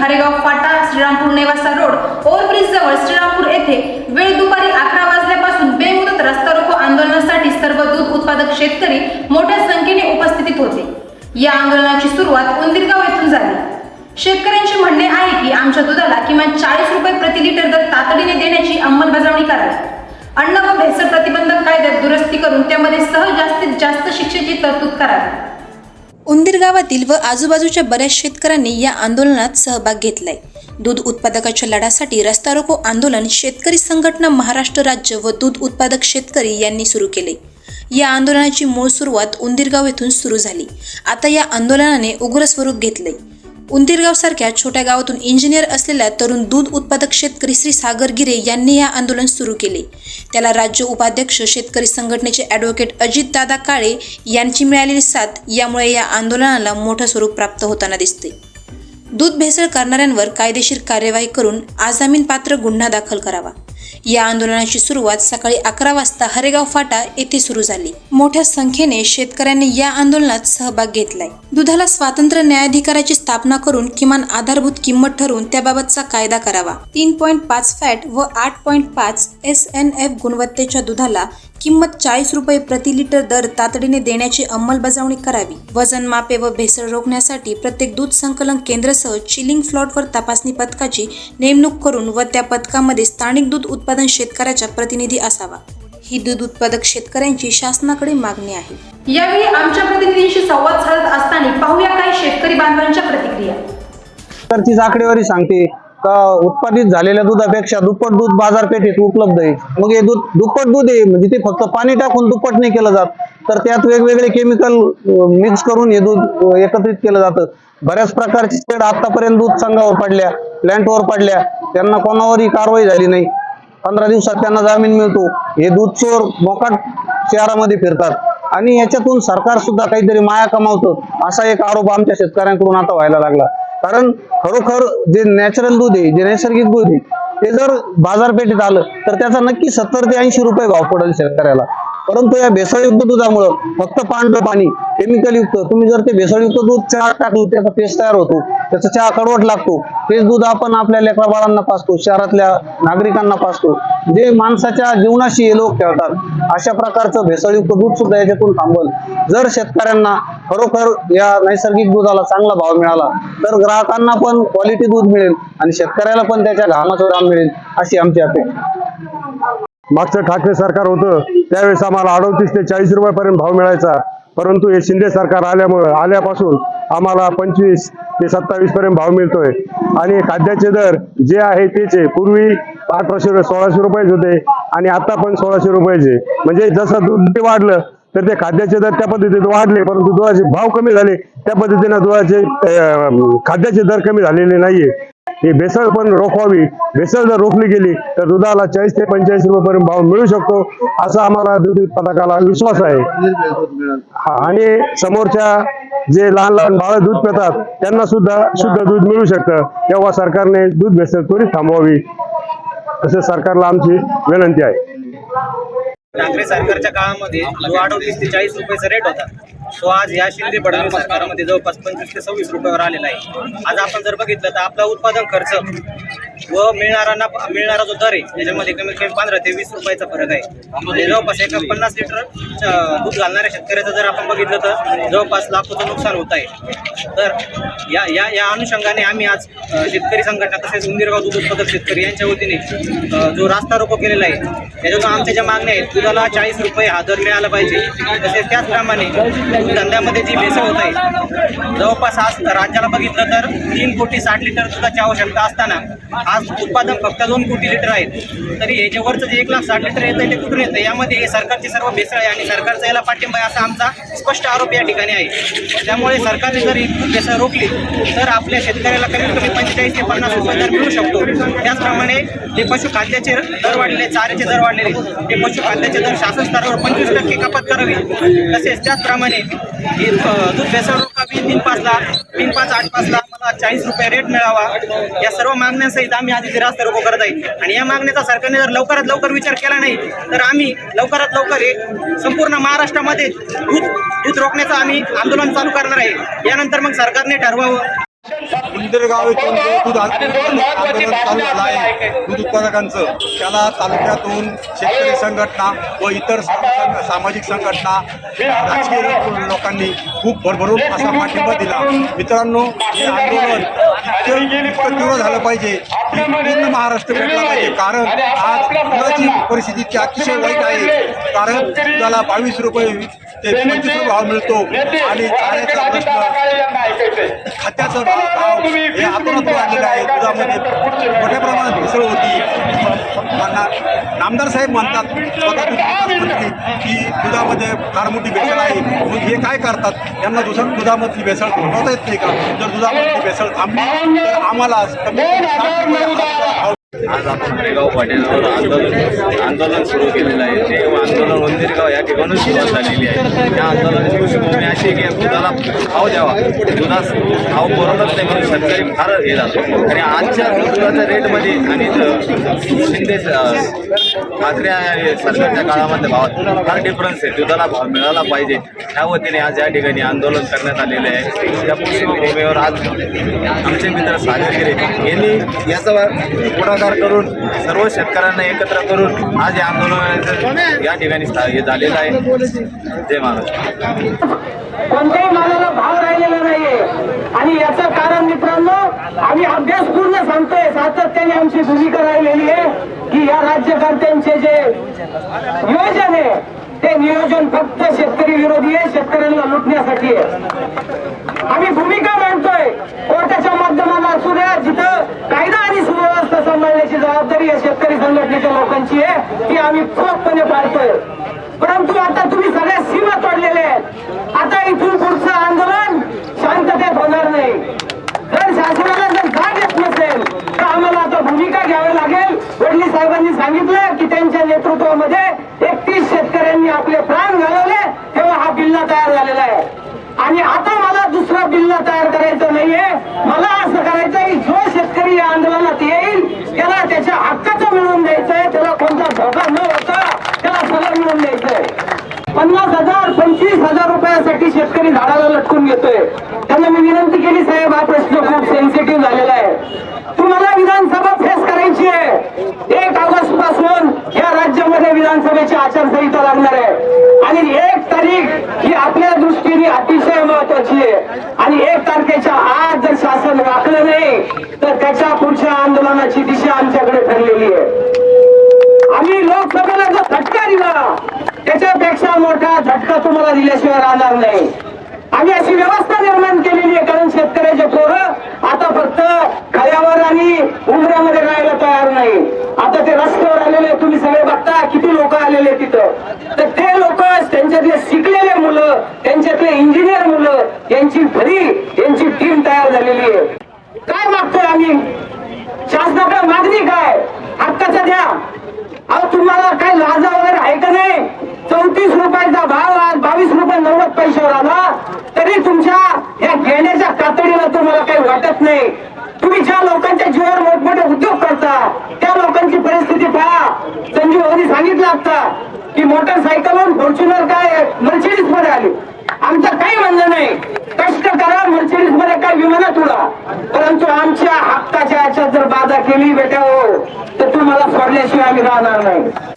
हरेगाव फाटा Shrirampur Newasa road overbridge जवळ श्रीरामपूर येथे वेळ दुपारी अकरा वाजल्यापासून बेमुदत रस्ता रोको आंदोलनासाठी सर्व दूध उत्पादक शेतकरी मोठ्या संख्येने उपस्थितीत होते. या आंदोलनाची सुरुवात उंदिरगाव येथून झाली. शेतकऱ्यांचे म्हणणे आहे की आमच्या दुधाला किमान चाळीस रुपये प्रति लिटर दर तातडीने देण्याची अंमलबजावणी करावी. अन्न व भेसळ प्रतिबंधक कायद्यात दुरुस्ती करून त्यामध्ये सहज जास्तीत जास्त शिक्षेची तरतूद करावी. उंदीर गावातील व आजूबाजूच्या बऱ्याच शेतकऱ्यांनी या आंदोलनात सहभाग घेतलाय. दूध उत्पादकाच्या लढ्यासाठी रस्ता रोको आंदोलन शेतकरी संघटना महाराष्ट्र राज्य व दूध उत्पादक शेतकरी यांनी सुरू केले. या आंदोलनाची मूळ सुरुवात उंदीरगाव येथून सुरू झाली. आता या आंदोलनाने उग्र स्वरूप घेतले उंदीरगाव सारख्या छोट्या गावातून इंजिनियर असलेल्या तरुण दूध उत्पादक शेतकरी श्री सागर गिरे यांनी या आंदोलन सुरू केले. त्याला राज्य उपाध्यक्ष शेतकरी संघटनेचे ॲडव्होकेट अजित दादा काळे यांची मिळालेली साथ यामुळे या आंदोलनाला मोठं स्वरूप प्राप्त होताना दिसते. दूध भेसळ करणाऱ्यांवर कायदेशीर कार्यवाही करून आजामीन पात्र गुन्हा दाखल करावा. या आंदोलनाची सुरुवात सकाळी अकरा वाजता हरेगाव फाटा येथे सुरू झाली. मोठ्या संख्येने शेतकऱ्यांनी या आंदोलनात सहभाग घेतलाय. दुधाला स्वातंत्र्य न्यायाधिकाराची स्थापना करून किमान आधारभूत किंमत ठरवून त्याबाबतचा कायदा करावा. तीन पॉईंट पाच फॅट व आठ पॉईंट पाच एस एन एफ गुणवत्तेच्या दुधाला किंमत चाळीस रुपये प्रति लिटर दर तातडीने देण्याची अंमलबजावणी करावी. वजन मापे व भेसळ रोखण्यासाठी प्रत्येक दूध संकलन केंद्रसह चिलिंग फ्लॉटवर तपासणी पथकाची नेमणूक करून व त्या पथकामध्ये स्थानिक दूध उत्पादन शेतकऱ्याचा प्रतिनिधी असावा. ही दूध उत्पादक शेतकऱ्यांची शासनाकडे मागणी आहे. यावेळी आमच्या प्रतिनिधींशी संवाद साधत असताना पाहूया काही शेतकरी बांधवांच्या प्रतिक्रिया. तर तीच आकडेवारी सांगते का उत्पादित झालेल्या दुधापेक्षा दुप्पट दूध बाजारपेठेत उपलब्ध आहे. मग हे दूध दुप्पट दूध आहे म्हणजे ते फक्त पाणी टाकून दुप्पट नाही केलं जात. तर त्यात वेगवेगळे केमिकल मिक्स करून हे दूध एकत्रित केलं जातं. बऱ्याच प्रकारची शेड आतापर्यंत दूध संघावर पडल्या प्लॅन्टवर पडल्या. त्यांना कोणावरही कारवाई झाली नाही. पंधरा दिवसात त्यांना जामीन मिळतो. हे दूध चोर मोकाट शहरामध्ये फिरतात. आणि याच्यातून सरकार सुद्धा काहीतरी माया कमावतं असा एक आरोप आमच्या शेतकऱ्यांकडून आता व्हायला लागला. कारण खरोखर जे नॅचरल दूध आहे जे नैसर्गिक दूध आहे ते जर बाजारपेठेत आलं तर त्याचा नक्की सत्तर ते ऐंशी रुपये भाव पडेल शेतकऱ्याला. परंतु या भेसळयुक्त दुधामुळं फक्त पांढरं पाणी केमिकलयुक्त तुम्ही जर ते भेसळयुक्त दूध चहा टाकलं त्याचा पेस्ट तयार होतो त्याचा चहा कडवट लागतो तेच दूध आपण आपल्या लेकरा बाळांना पाचतो शहरातल्या नागरिकांना पाचतो जे माणसाच्या जीवनाशी हे लोक खेळतात अशा प्रकारचं भेसळयुक्त दूध सुद्धा याच्यातून थांबल जर शेतकऱ्यांना खरोखर या नैसर्गिक दुधाला चांगला भाव मिळाला तर ग्राहकांना पण क्वालिटी दूध मिळेल आणि शेतकऱ्याला पण त्याच्या घामाचं दाम मिळेल अशी आमची अपेक्षा. मागचं ठाकरे सरकार होतं त्यावेळेस आम्हाला अडतीस ते चाळीस रुपयापर्यंत भाव मिळायचा. परंतु हे शिंदे सरकार आल्यामुळे आल्यापासून आम्हाला पंचवीस ते सत्तावीस पर्यंत भाव मिळतोय. आणि खाद्याचे दर जे आहे तेच आहे पूर्वी अठराशे रुपये सोळाशे रुपयेच होते आणि आता पण सोळाशे रुपयाचे म्हणजे जसं दूध वाढलं तर ते खाद्याचे दर त्या पद्धतीने वाढले परंतु दुधाचे भाव कमी झाले. त्या पद्धतीने दुधाचे खाद्याचे दर कमी झालेले नाहीये. ही भेसळ पण रोखवावी. भेसळ जर रोखली गेली तर दुधाला चाळीस ते पंचेचाळीस रुपयापर्यंत भाव मिळू शकतो असा आम्हाला दूध उत्पादकाला विश्वास आहे. हा, आणि समोरच्या जे लहान लहान बाळ दूध पितात त्यांना सुद्धा शुद्ध दूध मिळू शकतं. तेव्हा सरकारने दूध भेसळ त्वरित थांबवावी असे सरकारला आमची विनंती आहे. ठाकरे सरकारच्या काळामध्ये जो अडोतीस ते चाळीस रुपयाचा रेट होता तो आज या शिंदे फडणवीस सरकारमध्ये जवळपास पंचवीस ते सव्वीस रुपयावर आलेला आहे. आज आपण जर बघितलं तर आपला उत्पादन खर्च व मिळणारा मिळणारा जो दर आहे त्याच्यामध्ये कमीत कमी पंधरा ते वीस रुपयाचा फरक आहे. म्हणजे जवळपास एका पन्नास लिटर दूध घालणाऱ्या शेतकऱ्याचं जर आपण बघितलं तर जवळपास लाखोचं नुकसान होत आहे. तर या या या अनुषंगाने आम्ही आज शेतकरी संघटना तसेच उंदीरगाव दूध उत्पादक शेतकरी यांच्या वतीने जो रास्ता रोको केलेला आहे त्याच्यातून आमच्या ज्या मागण्या आहेत दुधाला चाळीस रुपये हा दर मिळाला पाहिजे. तसेच त्याचप्रमाणे धंद्यामध्ये जी भेसळ होत आहे जवळपास आज राज्याला बघितलं तर तीन कोटी साठ लिटर दुधाची आवश्यकता असताना आज उत्पादन फक्त दोन कोटी लिटर आहेत. तरी याच्यावरचं जे एक लाख साठ लिटर येतं ते कुठून येतं यामध्ये हे सरकारची सर्व भेसळ आहे आणि सरकारचा याला पाठिंबा आहे असा आमचा स्पष्ट आरोप या ठिकाणी आहे. त्यामुळे सरकारने जर ही भेसळ रोखली तर आपल्या शेतकऱ्याला कमीत कमी पंचेचाळीस ते पन्नास रुपये दर मिळू शकतो. त्याचप्रमाणे जे पशुखाद्याचे दर वाढलेले चाऱ्याचे दर वाढलेले ते पशुखाद्याचे दर शासन स्तरावर पंचवीस टक्के कपात करावी. तसेच त्याचप्रमाणे दूध भेसळ रोखावी तीन पाचला तीन पाच आठ पाचला मला चाळीस रुपये रेट मिळावा. या सर्व मागण्यांसहित आम्ही आधी ते रास्ता रोको करत आहे. आणि या मागण्याचा सरकारने जर लवकरात लवकर विचार केला नाही तर आम्ही लवकरात लवकर हे संपूर्ण महाराष्ट्रामध्ये दूध दूध रोखण्याचं आम्ही आंदोलन चालू करणार आहे. यानंतर मग सरकारने ठरवावं. इंदिरगाव येथून जे दूध आंदोलन चालू झालं आहे दूध उत्पादकांचं त्याला तालुक्यातून शेतकरी संघटना व इतर सामाजिक संघटना राजकीय लोकांनी खूप भरभरून असा पाठिंबा दिला. मित्रांनो हे आंदोलन इतकं तीव्र झालं पाहिजे. पूर्ण महाराष्ट्र भेटला पाहिजे. कारण आज दुधाची परिस्थिती अतिशय वाईट आहे. कारण दुधाला बावीस रुपये ते पंचवीस रुपये भाव मिळतो आणि चाऱ्याचा प्रश्न खात्याचं भाव हे आतोनात वाढलेलं आहे. दुधामध्ये ना- नामदार साहेब म्हणतात की दुधामध्ये फार मोठी भेसळ आहे. मग हे काय करतात? यांना दुसऱ्या दुधामधली भेसळ थांबवता येत नाही का? जर दुधामधली भेसळ थांबली तर आम्हाला आज आपण हरेगाव पाटीलवर आंदोलन आंदोलन सुरू केलेलं आहे. ते आंदोलन उंदीरगाव या ठिकाणून सुरुवात झालेली आहे. त्या आंदोलनाची पार्श्वभूमी म्हणजे अशी की दुधाला भाव द्यावा. दुधास भाव परवडत नाही म्हणून शेतकरी फार हे जातो आणि आजच्या दुधाच्या रेटमध्ये आणि शिंदे ठाकरे सरकारच्या काळामध्ये भावात फार डिफरन्स आहे. दुधाला भाव मिळाला पाहिजे. त्या वतीने आज या ठिकाणी आंदोलन करण्यात आलेले आहे. त्या पार्श्वभूमीवर आज आमचे मित्र सागरगिरे यांनी याचा पुढाकार करून सर्व शेतकऱ्यांना एकत्र करून आज या आंदोलन या ठिकाणी स्था- हे झालेलं आहे. जय महाराज. कोणत्याही मालाला भाव राहिलेला नाहीये. आणि याचं कारण मित्रांनो आम्ही अभ्यास पूर्ण सांगतोय. सातत्याने आमची भूमिका राहिलेली आहे. की या राज्यकर्त्यांचे जे नियोजन आहे ते नियोजन फक्त शेतकरी विरोधी आहे शेतकऱ्यांना लुटण्यासाठी आहे. आम्ही भूमिका मांडतोय. कोर्टाच्या माध्यमाला असू द्या जिथं कायदा आणि सुव्यवस्था सांभाळण्याची जबाबदारी या शेतकरी संघटनेच्या लोकांची आहे ती आम्ही चोखपणे पाळतोय. परंतु आता तुम्ही सगळ्या सीमा तोडलेल्या आहेत. आता इथून पुढचं आंदोलन शांततेत होणार नाही जर शासनाला जर जाग येत नसेल तर आम्हाला आता भूमिका घ्यावी लागेल वडली साहेबांनी यांच्या नेतृत्वामध्ये एकतीस शेतकऱ्यांनी आपले प्राण घालवले तेव्हा हा बिल्ला तयार झालेला आहे. आणि आता मला दुसरा बिल्ला तयार करायचा नाहीये. मला असं करायचंय की जो शेतकरी या आंदोलनात येईल त्याला त्याच्या हक्काचं मिळवून द्यायचंय त्याला कोणता धोका न होता त्याला सगळं मिळवून द्यायचंय. पन्नास हजार पंचवीस हजार रुपयासाठी शेतकरी झाडाला लटकून घेतोय. त्यांना मी विनंती केली साहेब हा प्रश्न खूप सेन्सिटिव्ह झालेला आहे तुम्हाला विधानसभा फेस करायची आहे एक ऑगस्टपासून मध्ये विधानसभेची आचारसंहिता लागणार आहे. आणि एक तारीख ही आपल्या दृष्टीने अतिशय महत्वाची आहे. आणि एक तारखेच्या आज जर शासन राखलं नाही तर त्याच्या पुढच्या आंदोलनाची दिशा आमच्याकडे ठरलेली आहे. आम्ही लोकसभेला जो झटका दिला त्याच्यापेक्षा मोठा झटका तुम्हाला दिल्याशिवाय राहणार नाही. आम्ही अशी व्यवस्था निर्माण केलेली आहे कारण शेतकऱ्याचे पोरं आता फक्त खऱ्यावर आणि उमऱ्यामध्ये राहायला तयार नाही. आता ते रस्त्यावर आलेले तुम्ही सगळे बघता किती लोक आलेले तिथं. तर ते लोक त्यांच्यातले शिकलेले मुलं त्यांच्यातले इंजिनियर मुलं यांची घरी यांची टीम तयार झालेली आहे. काय मागतोय आम्ही? शासनाकडे मागणी काय? हक्काचा द्या. अहो तुम्हाला काय लाजा वगैरे आहे का नाही? चौतीस रुपयाचा भाव आज बावीस रुपये नव्वद पैशावर आला. तरी तुमच्या या घेण्याच्या कातडीला तुम्हाला काही वाटत नाही. तुम्ही ज्या लोकांच्या जीवावर मोठमोठे उद्योग करता त्या लोकांची परिस्थिती पहा. संजीव भाऊनी सांगितलं आता की मोटरसायकलवर फॉर्च्युनर काय मर्सिडीजमध्ये आली. आमचं काही म्हणणं नाही. कष्ट करा मर्सिडीजमध्ये काय विमानात उडा परंतु आमच्या हक्काच्या याच्यात जर बाधा केली बेटा हो तर तुम्हाला सोडल्याशिवाय आम्ही राहणार नाही.